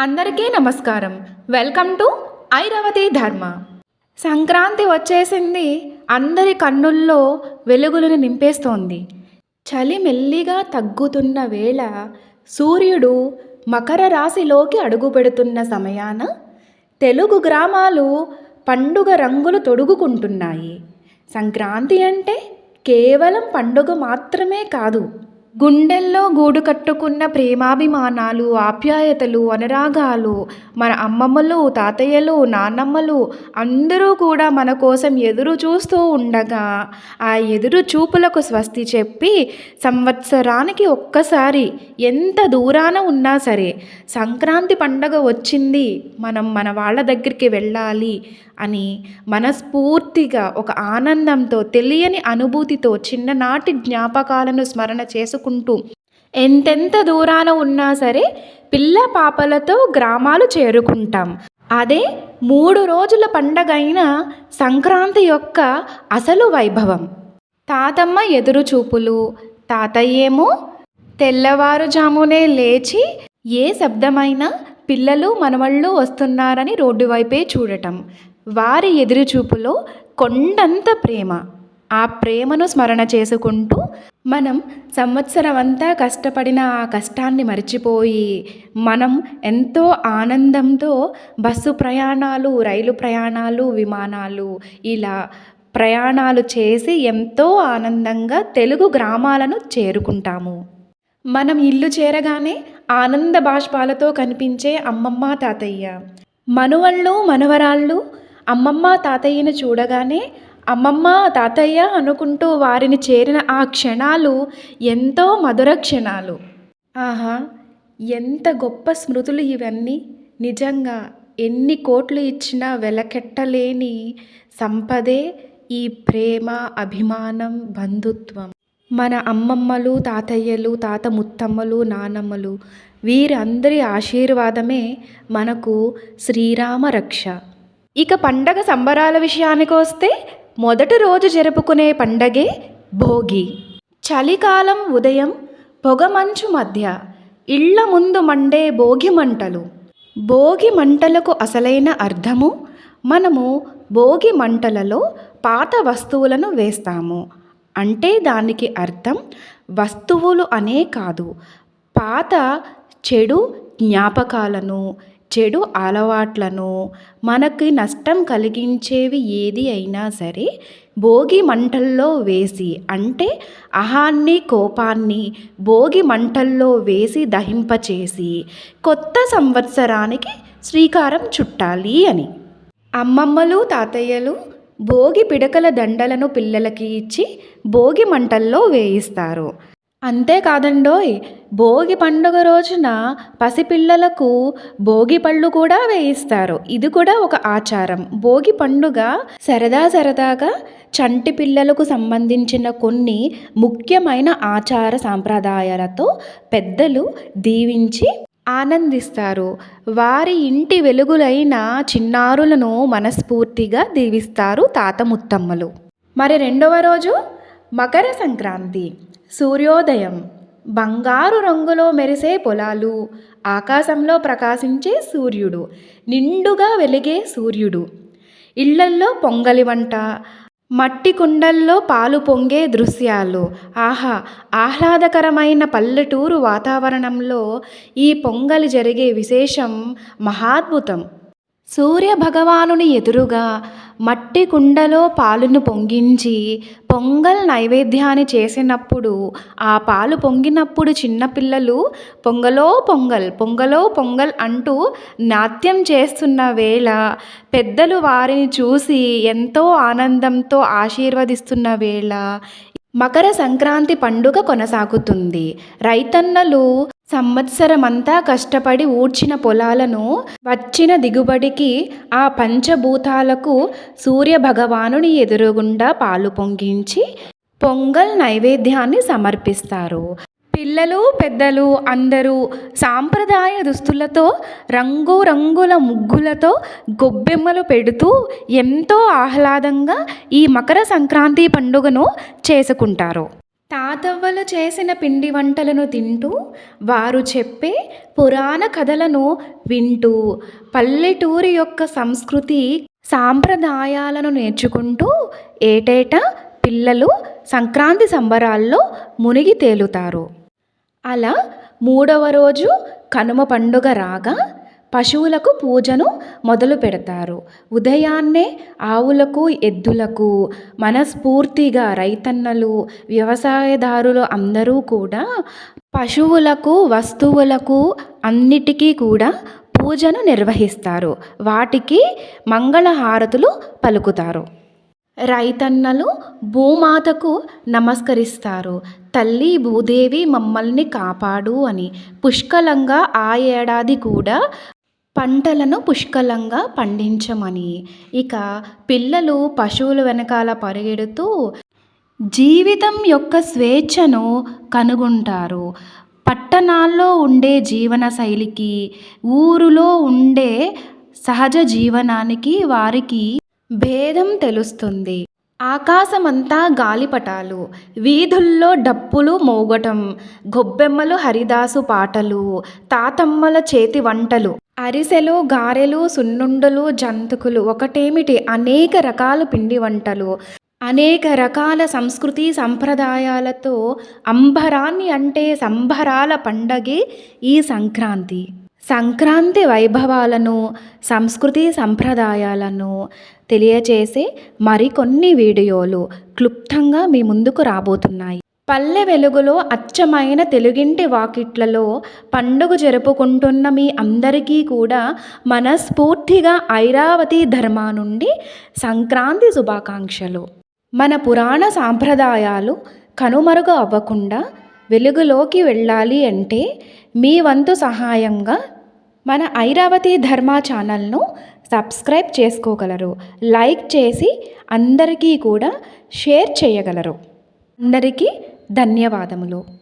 అందరికీ నమస్కారం. Welcome to ఐరవతి ధర్మ. సంక్రాంతి వచ్చేసింది. అందరి కన్నుల్లో వెలుగులను నింపేస్తోంది. చలి మెల్లిగా తగ్గుతున్న వేళ సూర్యుడు మకర రాశిలోకి అడుగుపెడుతున్న సమయాన తెలుగు గ్రామాలు పండుగ రంగులు తొడుగుకుంటున్నాయి. సంక్రాంతి అంటే కేవలం పండుగ మాత్రమే కాదు. గుండెల్లో గూడు కట్టుకున్న ప్రేమాభిమానాలు ఆప్యాయతలు అనురాగాలు మన అమ్మమ్మలు తాతయ్యలు నాన్నమ్మలు అందరూ కూడా మన కోసం ఎదురు చూస్తూ ఉండగా ఆ ఎదురు చూపులకు స్వస్తి చెప్పి సంవత్సరానికి ఒక్కసారి ఎంత దూరాన ఉన్నా సరే సంక్రాంతి పండగ వచ్చింది మనం మన వాళ్ళ దగ్గరికి వెళ్ళాలి అని మనస్ఫూర్తిగా ఒక ఆనందంతో తెలియని అనుభూతితో చిన్ననాటి జ్ఞాపకాలను స్మరణ చేసుకుంటూ ఎంతెంత దూరాన ఉన్నా సరే పిల్ల పాపలతో గ్రామాలు చేరుకుంటాం. అదే మూడు రోజుల పండగైన సంక్రాంతి యొక్క అసలు వైభవం. తాతమ్మ ఎదురు చూపులు తాతయ్యేమో తెల్లవారుజామునే లేచి ఏ శబ్దమైనా పిల్లలు మనవళ్ళు వస్తున్నారని రోడ్డు వైపే చూడటం. వారి ఎదురుచూపులో కొండంత ప్రేమ. ఆ ప్రేమను స్మరణ చేసుకుంటూ మనం సంవత్సరం అంతా కష్టపడిన ఆ కష్టాన్ని మర్చిపోయి మనం ఎంతో ఆనందంతో బస్సు ప్రయాణాలు రైలు ప్రయాణాలు విమానాలు ఇలా ప్రయాణాలు చేసి ఎంతో ఆనందంగా తెలుగు గ్రామాలను చేరుకుంటాము. మనం ఇల్లు చేరగానే ఆనంద బాష్పాలతో కనిపించే అమ్మమ్మ తాతయ్య. మనువళ్ళు మనవరాళ్ళు అమ్మమ్మ తాతయ్యను చూడగానే అమ్మమ్మ తాతయ్య అనుకుంటూ వారిని చేరిన ఆ క్షణాలు ఎంతో మధుర క్షణాలు. ఆహా ఎంత గొప్ప స్మృతులు ఇవన్నీ. నిజంగా ఎన్ని కోట్లు ఇచ్చినా వెలకెట్టలేని సంపదే ఈ ప్రేమ అభిమానం బంధుత్వం. మన అమ్మమ్మలు తాతయ్యలు తాత ముత్తమ్మలు నానమ్మలు వీరందరి ఆశీర్వాదమే మనకు శ్రీరామ రక్ష. ఇక పండగ సంబరాల విషయానికి వస్తే మొదటి రోజు జరుపుకునే పండగే భోగి. చలికాలం ఉదయం పొగమంచు మధ్య ఇళ్ళ ముందు మండే భోగి మంటలు. భోగి మంటలకు అసలైన అర్థము మనము భోగి మంటలలో పాత వస్తువులను వేస్తాము. అంటే దానికి అర్థం వస్తువులు అనే కాదు పాత చెడు జ్ఞాపకాలను చెడు అలవాట్లను మనకి నష్టం కలిగించేవి ఏది అయినా సరే భోగి మంటల్లో వేసి అంటే అహాన్ని కోపాన్ని భోగి మంటల్లో వేసి దహింపచేసి కొత్త సంవత్సరానికి శ్రీకారం చుట్టాలి అని. అమ్మమ్మలు తాతయ్యలు భోగి పిడకల దండలను పిల్లలకి ఇచ్చి భోగి మంటల్లో వేయిస్తారు. అంతేకాదండోయ్ భోగి పండుగ రోజున పసిపిల్లలకు భోగి పళ్ళు కూడా వేయిస్తారు. ఇది కూడా ఒక ఆచారం. భోగి పండుగ సరదా సరదాగా చంటి పిల్లలకు సంబంధించిన కొన్ని ముఖ్యమైన ఆచార సాంప్రదాయాలతో పెద్దలు దీవించి ఆనందిస్తారు. వారి ఇంటి వెలుగులైన చిన్నారులను మనస్ఫూర్తిగా దీవిస్తారు తాత ముత్తమ్మలు. మరి రెండవ రోజు మకర సంక్రాంతి. సూర్యోదయం. బంగారు రంగులో మెరిసే పొలాలు. ఆకాశంలో ప్రకాశించే సూర్యుడు. నిండుగా వెలిగే సూర్యుడు. ఇళ్ళల్లో పొంగలి వంట. మట్టి కుండల్లో పాలు పొంగే దృశ్యాలు. ఆహా! ఆహ్లాదకరమైన పల్లెటూరు వాతావరణంలో ఈ పొంగలి జరిగే విశేషం మహాద్భుతం. సూర్య భగవానుని ఎదురుగా మట్టి కుండలో పాలును పొంగించి పొంగల్ నైవేద్యాన్ని చేసినప్పుడు ఆ పాలు పొంగినప్పుడు చిన్నపిల్లలు పొంగలో పొంగల్ పొంగలో పొంగల్ అంటూ నాట్యం చేస్తున్న వేళ పెద్దలు వారిని చూసి ఎంతో ఆనందంతో ఆశీర్వదిస్తున్న వేళ మకర సంక్రాంతి పండుగ కొనసాగుతుంది. రైతన్నలు సంవత్సరమంతా కష్టపడి ఊడ్చిన పొలాలను వచ్చిన దిగుబడికి ఆ పంచభూతాలకు సూర్య భగవానుని ఎదురుగుండా పాలు పొంగించి పొంగల్ నైవేద్యాన్ని సమర్పిస్తారు. పిల్లలు పెద్దలు అందరూ సాంప్రదాయ దుస్తులతో రంగురంగుల ముగ్గులతో గొబ్బెమ్మలు పెడుతూ ఎంతో ఆహ్లాదంగా ఈ మకర సంక్రాంతి పండుగను చేసుకుంటారు. తాతవ్వలు చేసిన పిండి వంటలను తింటూ వారు చెప్పే పురాణ కథలను వింటూ పల్లెటూరి యొక్క సంస్కృతి సాంప్రదాయాలను నేర్చుకుంటూ ఏటేటా పిల్లలు సంక్రాంతి సంబరాల్లో మునిగి తేలుతారు. అలా మూడవ రోజు కనుమ పండుగ రాగా పశువులకు పూజను మొదలు పెడతారు. ఉదయాన్నే ఆవులకు ఎద్దులకు మనస్ఫూర్తిగా రైతన్నలు వ్యవసాయదారులు అందరూ కూడా పశువులకు వస్తువులకు అన్నిటికీ కూడా పూజను నిర్వహిస్తారు. వాటికి మంగళహారతులు పలుకుతారు. రైతన్నలు భూమాతకు నమస్కరిస్తారు. తల్లి భూదేవి మమ్మల్ని కాపాడు అని పుష్కలంగా ఆ ఏడాది కూడా పంటలను పుష్కలంగా పండించమని. ఇక పిల్లలు పశువుల వెనకాల పరిగెడుతూ జీవితం యొక్క స్వేచ్ఛను కనుగొంటారు. పట్టణాల్లో ఉండే జీవన శైలికి ఊరిలో ఉండే సహజ జీవనానికి వారికి భేదం తెలుస్తుంది. ఆకాశమంతా గాలిపటాలు వీధుల్లో డప్పులు మోగటం గొబ్బెమ్మలు హరిదాసు పాటలు తాతమ్మల చేతి వంటలు అరిసెలు గారెలు సున్నుండలు జంతుకులు ఒకటేమిటి? అనేక రకాల పిండి వంటలు అనేక రకాల సంస్కృతి సంప్రదాయాలతో అంబరాన్ని అంటే సంబరాల పండగే ఈ సంక్రాంతి. సంక్రాంతి వైభవాలను సంస్కృతి సంప్రదాయాలను తెలియచేసే మరికొన్ని వీడియోలు క్లుప్తంగా మీ ముందుకు రాబోతున్నాయి. పల్లె వెలుగులో అచ్చమైన తెలుగింటి వాకిట్లలో పండుగ జరుపుకుంటున్న మీ అందరికీ కూడా మనస్ఫూర్తిగా ఐరావతి ధర్మా నుండి సంక్రాంతి శుభాకాంక్షలు. మన పురాణ సాంప్రదాయాలు కనుమరుగు అవ్వకుండా వెలుగులోకి వెళ్ళాలి అంటే మీ వంతు సహాయంగా మన ఐరావతి ధర్మ ఛానల్ను సబ్స్క్రైబ్ చేసుకోగలరు లైక్ చేసి అందరికీ కూడా షేర్ చేయగలరు. అందరికీ ధన్యవాదములు.